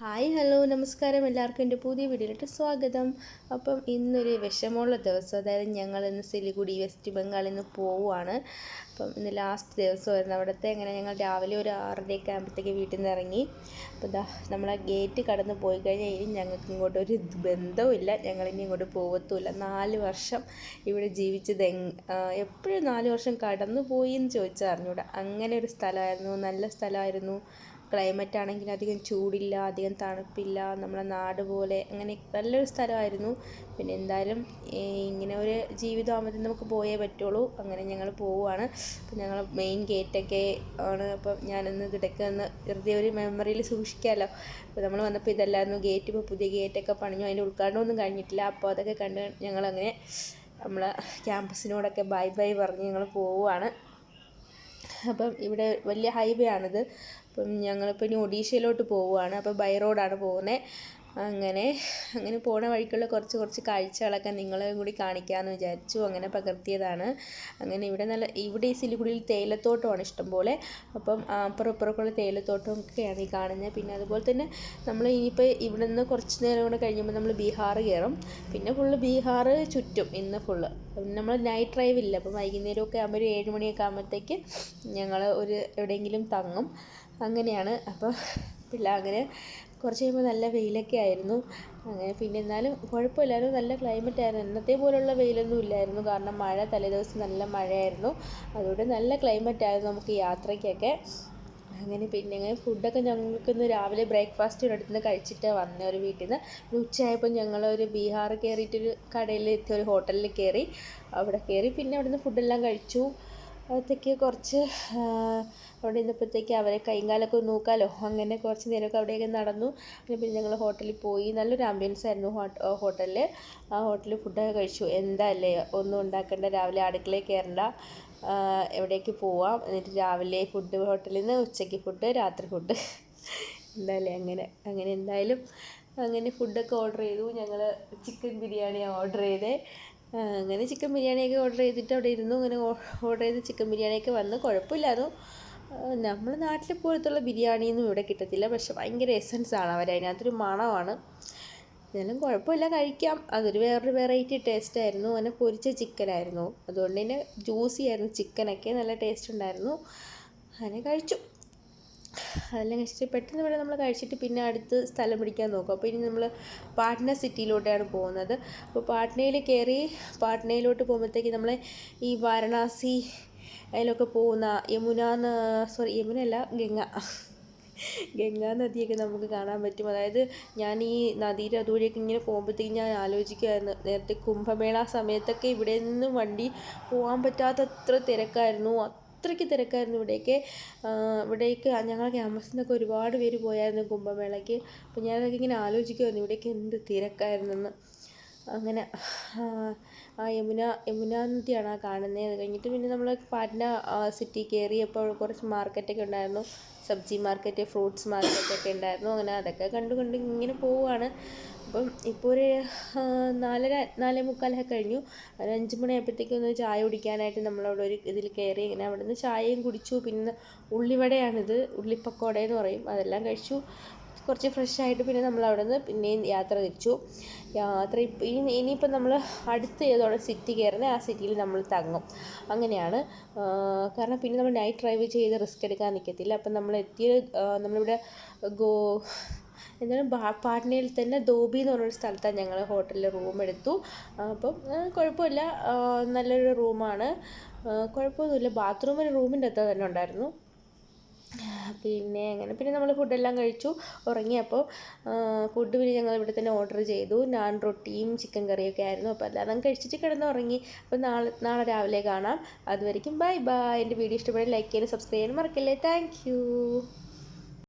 Hi hello നമസ്കാരം. എല്ലാവർക്കും എന്റെ പുതിയ വീഡിയോയിലോട്ട് സ്വാഗതം. അപ്പം ഇന്നൊരു വിഷമമുള്ള ദിവസം. അതായത് ഞങ്ങൾ ഇന്ന് സിലിഗുഡി വെസ്റ്റ് ബംഗാളിൽ നിന്ന് പോവുകയാണ്. അപ്പം ഇന്ന് ലാസ്റ്റ് ദിവസമായിരുന്നു. അവിടുത്തെ അങ്ങനെ ഞങ്ങൾ രാവിലെ ഒരു ആറരയൊക്കെ ആകുമ്പോഴത്തേക്ക് വീട്ടിൽ നിന്ന് ഇറങ്ങി. അപ്പോൾ ഇതാ നമ്മളെ ഗേറ്റ് കടന്ന് പോയി കഴിഞ്ഞാൽ ഇനി ഞങ്ങൾക്ക് ഇങ്ങോട്ട് ഒരു ബന്ധവുമില്ല. ഇനി ഇങ്ങോട്ട് പോകത്തുമില്ല നാല് വർഷം ഇവിടെ ജീവിച്ചത് എപ്പോഴും നാല് വർഷം കടന്നു പോയി എന്ന് ചോദിച്ചാൽ അറിഞ്ഞൂടാ. അങ്ങനെ ഒരു സ്ഥലമായിരുന്നു. നല്ല സ്ഥലമായിരുന്നു. ക്ലൈമറ്റ് ആണെങ്കിൽ അധികം ചൂടില്ല അധികം തണുപ്പില്ല നമ്മുടെ നാട് പോലെ. അങ്ങനെ നല്ലൊരു സ്ഥലമായിരുന്നു. പിന്നെ എന്തായാലും ഇങ്ങനെ ഒരു ജീവിതമാകുമ്പോഴത്തേക്കും നമുക്ക് പോയേ പറ്റുള്ളൂ. അങ്ങനെ ഞങ്ങൾ പോവുകയാണ്. അപ്പം ഞങ്ങൾ മെയിൻ ഗേറ്റൊക്കെ ആണ്. അപ്പം ഞാനൊന്ന് ഇടയ്ക്ക് ഒന്ന് വെറുതെ ഒരു മെമ്മറിയിൽ സൂക്ഷിക്കാമല്ലോ അപ്പോൾ നമ്മൾ വന്നപ്പോൾ ഇതല്ലായിരുന്നു. ഗേറ്റ് ഇപ്പോൾ പുതിയ ഗേറ്റൊക്കെ പണിഞ്ഞു. അതിന്റെ ഉദ്ഘാടനമൊന്നും കഴിഞ്ഞിട്ടില്ല. അപ്പോൾ അതൊക്കെ കണ്ട് ഞങ്ങളങ്ങനെ നമ്മളെ ക്യാമ്പസിനോടൊക്കെ ബൈ ബൈ പറഞ്ഞ് ഞങ്ങൾ പോവുകയാണ്. അപ്പം ഇവിടെ വലിയ ഹൈവേ ആണിത്. അപ്പം ഞങ്ങളിപ്പോൾ ഇനി ഒഡീഷയിലോട്ട് പോവുകയാണ്. അപ്പോൾ ബൈ റോഡാണ് പോകുന്നത്. അങ്ങനെ അങ്ങനെ പോണ വഴിക്കുള്ള കുറച്ച് കുറച്ച് കാഴ്ചകളൊക്കെ നിങ്ങളെ കൂടി കാണിക്കാമെന്ന് വിചാരിച്ചു. അങ്ങനെ പകർത്തിയതാണ്. അങ്ങനെ ഇവിടെ നല്ല ഇവിടെ ഈ സിലിഗുഡിയിൽ തേയിലത്തോട്ടമാണ് ഇഷ്ടംപോലെ അപ്പം അപ്പുറം ഇപ്പുറമൊക്കെയുള്ള തേയിലത്തോട്ടം ഒക്കെയാണ് ഈ കാണുന്നത്. പിന്നെ അതുപോലെ തന്നെ നമ്മൾ ഇനിയിപ്പോൾ ഇവിടെ നിന്ന് കുറച്ച് നേരം കൂടെ കഴിയുമ്പോൾ നമ്മൾ ബീഹാർ കയറും. പിന്നെ ഫുള്ള് ബീഹാർ ചുറ്റും ഇന്ന് ഫുള്ള് നമ്മൾ നൈറ്റ് ഡ്രൈവ് ഇല്ല. അപ്പം വൈകുന്നേരമൊക്കെ ആകുമ്പോൾ ഒരു ഏഴ് മണിയൊക്കെ ആകുമ്പോഴത്തേക്ക് ഞങ്ങൾ ഒരു എവിടെയെങ്കിലും തങ്ങും. അങ്ങനെയാണ്. അപ്പോൾ പിള്ള അങ്ങനെ കുറച്ച് കഴിയുമ്പോൾ നല്ല വെയിലൊക്കെ ആയിരുന്നു. അങ്ങനെ പിന്നെ എന്നാലും കുഴപ്പമില്ലായിരുന്നു. നല്ല ക്ലൈമറ്റ് ആയിരുന്നു. എന്നത്തെ പോലുള്ള വെയിലൊന്നും ഇല്ലായിരുന്നു. കാരണം മഴ തലേദിവസം നല്ല മഴയായിരുന്നു. അതുകൊണ്ട് നല്ല ക്ലൈമറ്റ് ആയിരുന്നു നമുക്ക് യാത്രയ്ക്കൊക്കെ. അങ്ങനെ പിന്നെ അങ്ങനെ ഫുഡൊക്കെ ഞങ്ങൾക്ക് ഇന്ന് രാവിലെ ബ്രേക്ക്ഫാസ്റ്റ് അടുത്ത് നിന്ന് കഴിച്ചിട്ട് വന്ന ഒരു വീട്ടിൽ നിന്ന് ഉച്ചയായപ്പോൾ ഞങ്ങൾ ഒരു ബീഹാർ കയറിയിട്ടൊരു കടയിൽ എത്തിയ ഒരു ഹോട്ടലിൽ കയറി അവിടെ കയറി പിന്നെ അവിടുന്ന് ഫുഡെല്ലാം കഴിച്ചു. അകത്തേക്ക് കുറച്ച് അവിടെ നിന്നപ്പോഴത്തേക്ക് അവരെ കൈകാലൊക്കെ നോക്കാലോ. അങ്ങനെ കുറച്ച് നേരമൊക്കെ അവിടെയൊക്കെ നടന്നു. പിന്നെ ഞങ്ങൾ ഹോട്ടലിൽ പോയി. നല്ലൊരു ആംബിയൻസ് ആയിരുന്നു ഹോട്ടലിൽ ആ ഹോട്ടലിൽ ഫുഡൊക്കെ കഴിച്ചു. എന്താ അല്ലേ? ഒന്നും ഉണ്ടാക്കേണ്ട. രാവിലെ അടുക്കളയിൽ കയറണ്ട. എവിടേക്ക് പോവാം. എന്നിട്ട് രാവിലെ ഫുഡ് ഹോട്ടലിൽ നിന്ന് ഉച്ചയ്ക്ക് ഫുഡ് രാത്രി ഫുഡ് എന്തായാലും അങ്ങനെ അങ്ങനെ എന്തായാലും അങ്ങനെ ഫുഡൊക്കെ ഓർഡർ ചെയ്തു. ഞങ്ങൾ ചിക്കൻ ബിരിയാണി ഓർഡർ ചെയ്തത് അങ്ങനെ ചിക്കൻ ബിരിയാണിയൊക്കെ ഓർഡർ ചെയ്തിട്ട് അവിടെ ഇരുന്നു. അങ്ങനെ ഓർഡർ ചെയ്ത് ചിക്കൻ ബിരിയാണിയൊക്കെ വന്ന് കുഴപ്പമില്ലായിരുന്നു. നമ്മൾ നാട്ടിലെ പോലത്തുള്ള ബിരിയാണിയൊന്നും ഇവിടെ കിട്ടത്തില്ല. പക്ഷെ ഭയങ്കര ആണ് അവർ അതിനകത്തൊരു മണമാണ്. എന്നാലും കുഴപ്പമില്ല കഴിക്കാം. അതൊരു വേറൊരു വെറൈറ്റി ടേസ്റ്റ് ആയിരുന്നു. അങ്ങനെ പൊരിച്ച ചിക്കനായിരുന്നു അതുകൊണ്ട് തന്നെ ജ്യൂസി ആയിരുന്നു. ചിക്കനൊക്കെ നല്ല ടേസ്റ്റ് ഉണ്ടായിരുന്നു. അങ്ങനെ കഴിച്ചു. അതെല്ലാം കഴിച്ചിട്ട് പെട്ടെന്ന് ഇവിടെ നമ്മൾ കഴിച്ചിട്ട് പിന്നെ അടുത്ത് സ്ഥലം പിടിക്കാൻ നോക്കും. അപ്പോൾ ഇനി നമ്മൾ പാട്ന സിറ്റിയിലോട്ടാണ് പോകുന്നത്. അപ്പോൾ പാട്നയിൽ കയറി പാട്നയിലോട്ട് പോകുമ്പോഴത്തേക്ക് നമ്മൾ ഈ വാരണാസി അതിലൊക്കെ പോകുന്ന യമുന സോറി യമുന അല്ല ഗംഗ. ഗംഗാ നദിയൊക്കെ നമുക്ക് കാണാൻ പറ്റും. അതായത് ഞാൻ ഈ നദിയുടെ അതുവഴിയൊക്കെ ഇങ്ങനെ പോകുമ്പോഴത്തേക്കും ഞാൻ ആലോചിക്കുമായിരുന്നു നേരത്തെ കുംഭമേള സമയത്തൊക്കെ ഇവിടെ നിന്നും വണ്ടി പോകാൻ പറ്റാത്തത്ര തിരക്കായിരുന്നു. അത്രയ്ക്ക് തിരക്കായിരുന്നു ഇവിടേക്ക്. ഇവിടേക്ക് ഞങ്ങൾ ക്യാമ്പസിൽ നിന്നൊക്കെ ഒരുപാട് പേര് പോയായിരുന്നു കുംഭമേളയ്ക്ക്. അപ്പോൾ ഞാനതൊക്കെ ഇങ്ങനെ ആലോചിക്കുമായിരുന്നു ഇവിടേക്ക് എന്ത് തിരക്കായിരുന്നെന്ന്. അങ്ങനെ ആ യമുന യമുന നദിയാണ് ആ കാണുന്നത് അത് കഴിഞ്ഞിട്ട് പിന്നെ നമ്മൾ പാറ്റ്ന സിറ്റി കയറിയപ്പോൾ കുറച്ച് മാർക്കറ്റൊക്കെ ഉണ്ടായിരുന്നു. സബ്ജി മാർക്കറ്റ് ഫ്രൂട്ട്സ് മാർക്കറ്റൊക്കെ ഉണ്ടായിരുന്നു. അങ്ങനെ അതൊക്കെ കണ്ടു കണ്ട് ഇങ്ങനെ പോവുകയാണ് അപ്പം ഇപ്പോൾ ഒരു നാലര നാലേ മുക്കാലൊക്കെ കഴിഞ്ഞു. ഒരു അഞ്ച് മണിയായപ്പോഴത്തേക്കും ഒന്ന് ചായ കുടിക്കാനായിട്ട് നമ്മളവിടെ ഒരു ഇതിൽ കയറി ഇങ്ങനെ അവിടെ നിന്ന് ചായയും കുടിച്ചു. പിന്നെ ഉള്ളിവടയാണിത്. ഉള്ളിപ്പക്കോട എന്ന് പറയും. അതെല്ലാം കഴിച്ചു. കുറച്ച് ഫ്രഷ് ആയിട്ട് പിന്നെ നമ്മൾ അവിടെ നിന്ന് പിന്നെയും യാത്ര തിരിച്ചു. യാത്ര ഇനി ഇനിയിപ്പോൾ നമ്മൾ അടുത്ത് ഏതോടെ സിറ്റി കയറുന്നത് ആ സിറ്റിയിൽ നമ്മൾ തങ്ങും. അങ്ങനെയാണ്. കാരണം പിന്നെ നമ്മൾ നൈറ്റ് ഡ്രൈവ് ചെയ്ത് റിസ്ക് എടുക്കാൻ നിൽക്കത്തില്ല അപ്പം നമ്മൾ എത്തിയ നമ്മളിവിടെ ഗോ എന്താണ് പാട്നയിൽ തന്നെ ധോബി എന്ന് പറഞ്ഞൊരു സ്ഥലത്താണ് ഞങ്ങൾ ഹോട്ടലിൽ റൂം എടുത്തു. അപ്പം കുഴപ്പമില്ല. നല്ലൊരു റൂമാണ് കുഴപ്പമൊന്നുമില്ല. ബാത്റൂമിന് റൂമിന്റെ അകത്ത് തന്നെ ഉണ്ടായിരുന്നു. പിന്നെ അങ്ങനെ. പിന്നെ നമ്മൾ ഫുഡെല്ലാം കഴിച്ചു ഉറങ്ങിയപ്പോൾ ഫുഡ് പിന്നെ ഞങ്ങൾ ഇവിടെ തന്നെ ഓർഡർ ചെയ്തു. നാൻ റൊട്ടിയും ചിക്കൻ കറിയൊക്കെ ആയിരുന്നു. അപ്പോൾ അതെല്ലാം കഴിച്ചിട്ട് കിടന്ന് ഉറങ്ങി അപ്പോൾ നാളെ നാളെ രാവിലെ കാണാം. അതുവരെയ്ക്കും ബൈ ബൈ എന്റെ വീഡിയോ ഇഷ്ടപ്പെട്ടാൽ ലൈക്ക് ചെയ്യാനും സബ്സ്ക്രൈബ് ചെയ്യാനും മറക്കല്ലേ. താങ്ക്